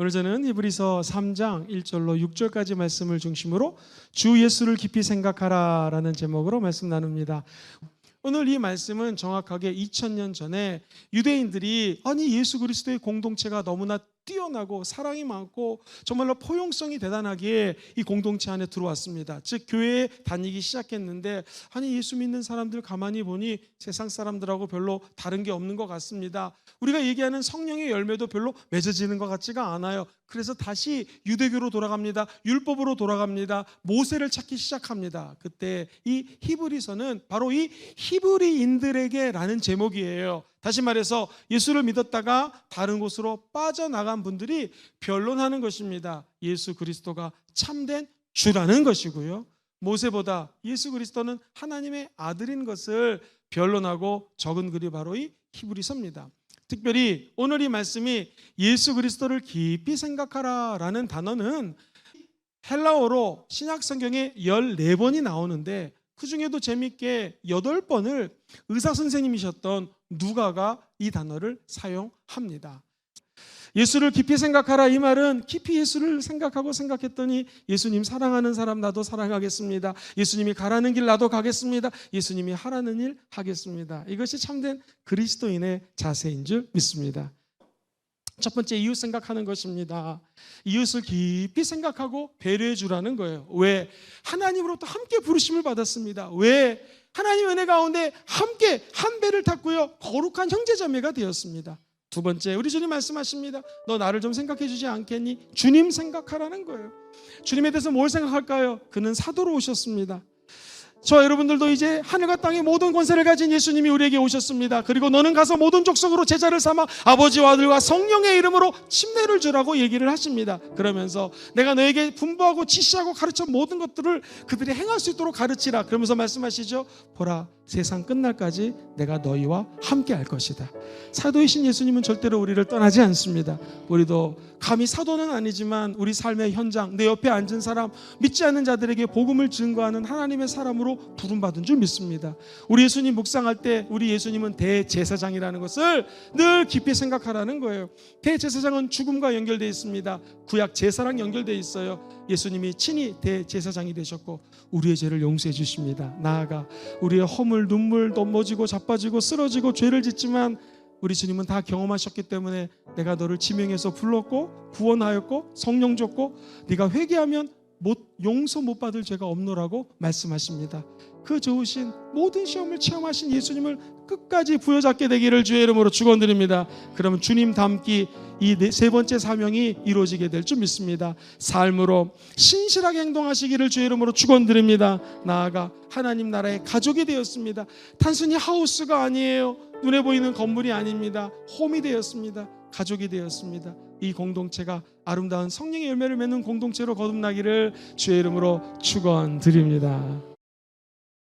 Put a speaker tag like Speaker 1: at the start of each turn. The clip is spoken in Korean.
Speaker 1: 오늘 저는 히브리서 3장 1절로 6절까지 말씀을 중심으로 주 예수를 깊이 생각하라라는 제목으로 말씀 나눕니다. 오늘 이 말씀은 정확하게 2000년 전에 유대인들이 아니 예수 그리스도의 공동체가 너무나 뛰어나고 사랑이 많고 정말로 포용성이 대단하기에 이 공동체 안에 들어왔습니다. 즉 교회에 다니기 시작했는데 아니 예수 믿는 사람들 가만히 보니 세상 사람들하고 별로 다른 게 없는 것 같습니다. 우리가 얘기하는 성령의 열매도 별로 맺어지는 것 같지가 않아요. 그래서 다시 유대교로 돌아갑니다. 율법으로 돌아갑니다. 모세를 찾기 시작합니다. 그때 이 히브리서는 바로 이 히브리인들에게라는 제목이에요. 다시 말해서 예수를 믿었다가 다른 곳으로 빠져나간 분들이 변론하는 것입니다. 예수 그리스도가 참된 주라는 것이고요. 모세보다 예수 그리스도는 하나님의 아들인 것을 변론하고 적은 글이 바로 이 히브리서입니다. 특별히 오늘 이 말씀이 예수 그리스도를 깊이 생각하라라는 단어는 헬라어로 신약 성경에 14번이 나오는데 그 중에도 재밌게 8번을 의사 선생님이셨던 누가가 이 단어를 사용합니다. 예수를 깊이 생각하라 이 말은 깊이 예수를 생각하고 생각했더니 예수님 사랑하는 사람 나도 사랑하겠습니다. 예수님이 가라는 길 나도 가겠습니다. 예수님이 하라는 일 하겠습니다. 이것이 참된 그리스도인의 자세인 줄 믿습니다. 첫 번째 이웃 생각하는 것입니다. 이웃을 깊이 생각하고 배려해 주라는 거예요. 왜? 하나님으로부터 함께 부르심을 받았습니다. 왜? 하나님 은혜 가운데 함께 한 배를 탔고요. 거룩한 형제자매가 되었습니다. 두 번째, 우리 주님 말씀하십니다. 너 나를 좀 생각해 주지 않겠니? 주님 생각하라는 거예요. 주님에 대해서 뭘 생각할까요? 그는 사도로 오셨습니다. 저 여러분들도 이제 하늘과 땅의 모든 권세를 가진 예수님이 우리에게 오셨습니다. 그리고 너는 가서 모든 족속으로 제자를 삼아 아버지와 아들과 성령의 이름으로 침례를 주라고 얘기를 하십니다. 그러면서 내가 너에게 분부하고 지시하고 가르쳐 모든 것들을 그들이 행할 수 있도록 가르치라. 그러면서 말씀하시죠. 보라 세상 끝날까지 내가 너희와 함께 할 것이다. 사도이신 예수님은 절대로 우리를 떠나지 않습니다. 우리도 감히 사도는 아니지만 우리 삶의 현장, 내 옆에 앉은 사람, 믿지 않는 자들에게 복음을 증거하는 하나님의 사람으로 부름받은 줄 믿습니다. 우리 예수님 묵상할 때 우리 예수님은 대제사장이라는 것을 늘 깊이 생각하라는 거예요. 대제사장은 죽음과 연결되어 있습니다. 구약 제사랑 연결되어 있어요. 예수님이 친히 대제사장이 되셨고 우리의 죄를 용서해 주십니다. 나아가 우리의 허물, 눈물, 넘어지고 자빠지고 쓰러지고 죄를 짓지만 우리 주님은 다 경험하셨기 때문에 내가 너를 지명해서 불렀고 구원하였고 성령 줬고 네가 회개하면 못 용서 못 받을 죄가 없노라고 말씀하십니다. 그 좋으신 모든 시험을 체험하신 예수님을 끝까지 부여잡게 되기를 주의 이름으로 축원드립니다. 그러면 주님 닮기 이 세 번째 사명이 이루어지게 될 줄 믿습니다. 삶으로 신실하게 행동하시기를 주의 이름으로 축원드립니다. 나아가 하나님 나라의 가족이 되었습니다. 단순히 하우스가 아니에요. 눈에 보이는 건물이 아닙니다. 홈이 되었습니다. 가족이 되었습니다. 이 공동체가 아름다운 성령의 열매를 맺는 공동체로 거듭나기를 주의 이름으로 축원드립니다.